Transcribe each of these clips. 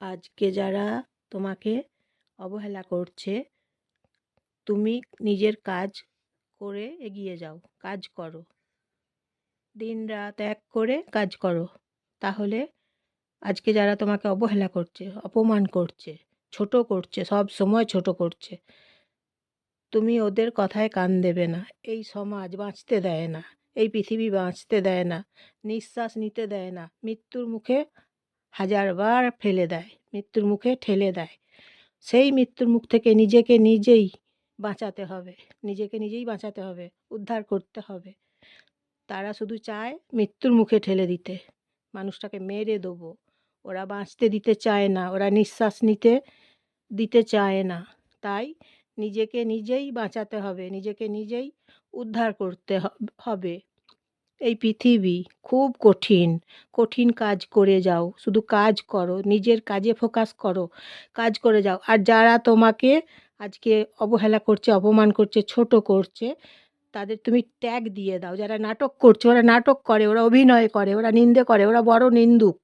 আজকে যারা তোমাকে অবহেলা করছে, তুমি নিজের কাজ করে এগিয়ে যাও, কাজ করো। দিন রাত এক করে কাজ করো। তাহলে আজকে যারা তোমাকে অবহেলা করছে, অপমান করছে, ছোট করছে, সব সময় ছোট করছে, তুমি ওদের কথায় কান দেবে না। এই সমাজ বাঁচতে দেয় না। এই পৃথিবী বাঁচতে দেয় না। নিঃশ্বাস নিতে দেয় না। মৃত্যুর মুখে হাজারবার ফেলে দেয়, মৃত্যুর মুখে ঠেলে দেয়। সেই মৃত্যুর মুখ থেকে নিজেকে নিজেই বাঁচাতে হবে, নিজেকে নিজেই বাঁচাতে হবে, উদ্ধার করতে হবে। তারা শুধু চায় মৃত্যুর মুখে ঠেলে দিতে, মানুষটাকে মেরে দেবো। ওরা বাঁচতে দিতে চায় না, ওরা নিঃশ্বাস নিতে, দিতে চায় না। তাই নিজেকে নিজেই বাঁচাতে হবে, নিজেকে নিজেই উদ্ধার করতে হবে। এই পৃথিবী খুব কঠিন কঠিন কাজ করে যাও, শুধু কাজ করো, নিজের কাজে ফোকাস করো, কাজ করে যাও। আর যারা তোমাকে আজকে অবহেলা করছে, অপমান করছে, ছোট করছে, তাদের তুমি ট্যাগ দিয়ে দাও। যারা নাটক করছে, ওরা নাটক করে, ওরা অভিনয় করে, ওরা নিন্দে করে, ওরা বড় নিন্দুক।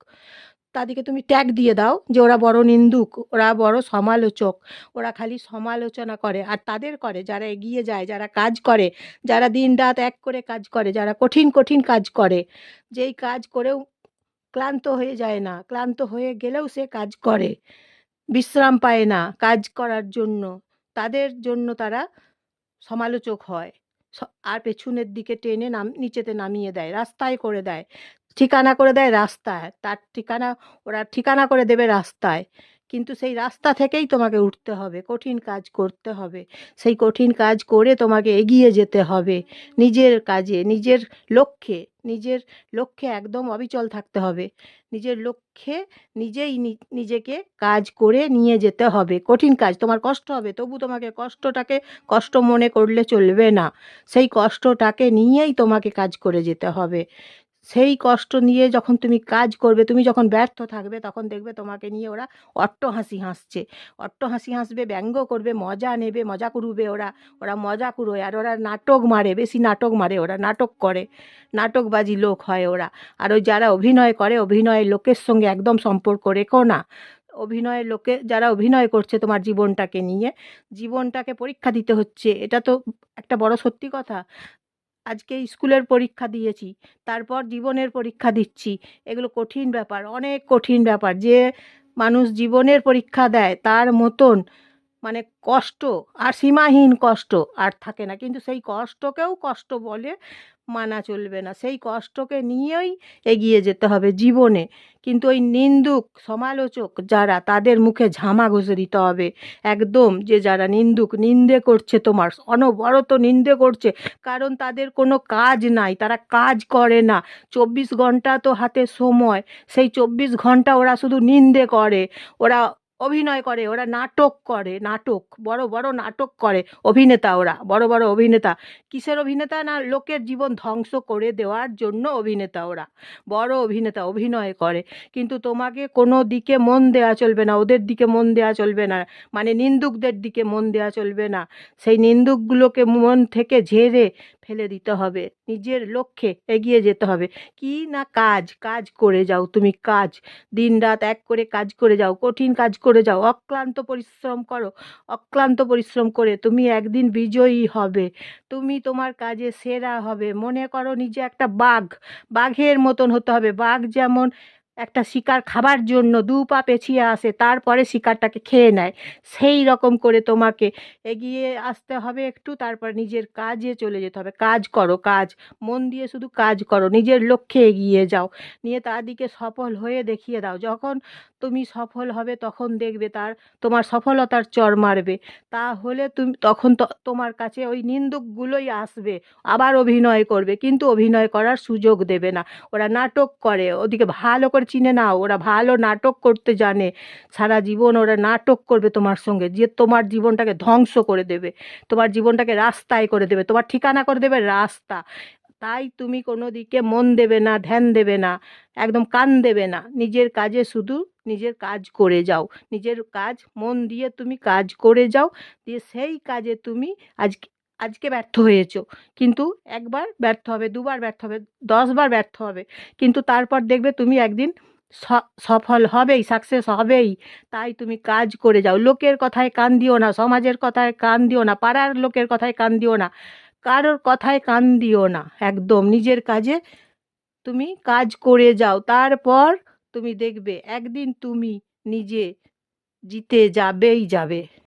তাদেরকে তুমি ট্যাগ দিয়ে দাও যে ওরা বড় নিন্দুক, ওরা বড় সমালোচক, ওরা খালি সমালোচনা করে আর তাদের করে, যারা এগিয়ে যায়, যারা কাজ করে, যারা দিন রাত এক করে কাজ করে, যারা কঠিন কঠিন কাজ করে, যেই কাজ করেও ক্লান্ত হয়ে যায় না, ক্লান্ত হয়ে গেলেও সে কাজ করে, বিশ্রাম পায় না কাজ করার জন্য, তাদের জন্য তারা সমালোচক হয় আর পেছনের দিকে টেনে নাম নিচেতে নামিয়ে দেয়, রাস্তায় করে দেয়। ঠিকানা করে দেয় রাস্তায়। তার ঠিকানা, ওরা ঠিকানা করে দেবে রাস্তায়। কিন্তু সেই রাস্তা থেকেই তোমাকে উঠতে হবে, কঠিন কাজ করতে হবে। সেই কঠিন কাজ করে তোমাকে এগিয়ে যেতে হবে নিজের কাজে, নিজের লক্ষ্যে নিজের লক্ষ্যে একদম অবিচল থাকতে হবে। নিজের লক্ষ্যে নিজেই নিজেকে কাজ করে নিয়ে যেতে হবে। কঠিন কাজ, তোমার কষ্ট হবে, তবু তোমাকে কষ্টটাকে কষ্ট মনে করলে চলবে না। সেই কষ্টটাকে নিয়েই তোমাকে কাজ করে যেতে হবে। সেই কষ্ট নিয়ে যখন তুমি কাজ করবে, তুমি যখন ব্যর্থ থাকবে, তখন দেখবে তোমাকে নিয়ে ওরা অট্ট হাসি হাসছে। অট্ট হাসি হাসবে, ব্যঙ্গ করবে, মজা নেবে, মজা করবে ওরা। ওরা মজা কুড়োয় আর ওরা নাটক মারে, বেশি নাটক মারে ওরা, নাটক করে। নাটকবাজি লোক হয় ওরা। আর ওই যারা অভিনয় করে অভিনয়ের লোকের সঙ্গে একদম সম্পর্ক রেখো না। অভিনয়ের লোকে, যারা অভিনয় করছে তোমার জীবনটাকে নিয়ে, জীবনটাকে পরীক্ষা দিতে হচ্ছে। এটা তো একটা বড় সত্যি কথা। আজকে স্কুলের পরীক্ষা দিয়েছি, তারপর জীবনের পরীক্ষা দিচ্ছি। এগুলো কঠিন ব্যাপার, অনেক কঠিন ব্যাপার। যে মানুষ জীবনের পরীক্ষা দেয়, তার মতন মানে কষ্ট আর সীমাহীন কষ্ট আর থাকে না। কিন্তু সেই কষ্টকেও কষ্ট বলে মানা চলবে না। সেই কষ্টকে নিয়েই এগিয়ে যেতে হবে জীবনে। কিন্তু ওই নিন্দুক, সমালোচক যারা, তাদের মুখে ঝামা ঘষে দিতে হবে। একদম যে যারা নিন্দুক, নিন্দে করছে তোমার, অনবরত নিন্দে করছে, কারণ তাদের কোনো কাজ নাই, তারা কাজ করে না। চব্বিশ ঘণ্টা তো হাতে সময়। সেই চব্বিশ ঘণ্টা ওরা শুধু নিন্দে করে। ওরা অভিনয় করে, ওরা নাটক করে, নাটক, বড় বড় নাটক করে অভিনেতা ওরা, বড় বড় অভিনেতা। কিসের অভিনেতা না, লোকের জীবন ধ্বংস করে দেওয়ার জন্য অভিনেতা ওরা। বড় অভিনেতা, অভিনয় করে। কিন্তু তোমাকে কোনো দিকে মন দেওয়া চলবে না, ওদের দিকে মন দেওয়া চলবে না মানে নিন্দুকদের দিকে মন দেওয়া চলবে না। সেই নিন্দুকগুলোকে মন থেকে ঝেড়ে ফেলে দিতে হবে, নিজের লক্ষ্যে এগিয়ে যেতে হবে। কি না কাজ? কাজ করে যাও তুমি, কাজ। দিন রাত এক করে কাজ করে যাও, কঠিন কাজ করে যাও। অক্লান্ত পরিশ্রম করো, অক্লান্ত পরিশ্রম করে তুমি একদিন বিজয়ী হবে। তুমি তোমার কাজে সেরা হবে। মনে করো নিজে একটা বাঘ, বাঘের মতন হতে হবে। বাঘ যেমন একটা শিকার খাবার জন্য দু পা পেছিয়ে আসে, তারপরে শিকারটাকে খেয়ে নেয়। সেই রকম করে তোমাকে এগিয়ে আসতে হবে একটু, তারপর নিজের কাজে চলে যেতে হবে। কাজ করো, কাজ। মন দিয়ে শুধু কাজ করো, নিজের লক্ষ্যে এগিয়ে যাও। নিয়ে তার দিকে সফল হয়ে দেখিয়ে দাও। যখন তুমি সফল হবে, তখন দেখবে তার, তোমার সফলতার চর মারবে। তাহলে তুমি, তখন তো, তোমার কাছে ওই নিন্দুকগুলোই আসবে। আবার অভিনয় করবে, কিন্তু অভিনয় করার সুযোগ দেবে না। ওরা নাটক করে, ওদিকে ভালো করে চিনে নাও ওরা ভালো নাটক করতে জানে। সারা জীবন ওরা নাটক করবে তোমার সঙ্গে, যে তোমার জীবনটাকে ধ্বংস করে দেবে, তোমার জীবনটাকে রাস্তায় করে দেবে, তোমার ঠিকানা করে দেবে রাস্তা। তাই তুমি কোনো দিকে মন দেবে না, ধ্যান দেবে না, একদম কান দেবে না। নিজের কাজে শুধু নিজের কাজ করে যাও। নিজের কাজ মন দিয়ে তুমি কাজ করে যাও, দিয়ে সেই কাজে তুমি আজকে আজকে ব্যর্থ হয়েছো। কিন্তু একবার ব্যর্থ হবে, দুবার ব্যর্থ হবে, দশবার ব্যর্থ হবে। কিন্তু তারপর দেখবে তুমি একদিন সফল হবেই সাকসেস হবেই। তাই তুমি কাজ করে যাও। লোকের কথায় কান দিও না, সমাজের কথায় কান দিও না, পাড়ার লোকের কথায় কান দিও না, কারোর কথায় কান দিও না, একদম। নিজের কাজে তুমি কাজ করে যাও। তারপর তুমি দেখবে একদিন তুমি নিজে জিতে যাবেই যাবে।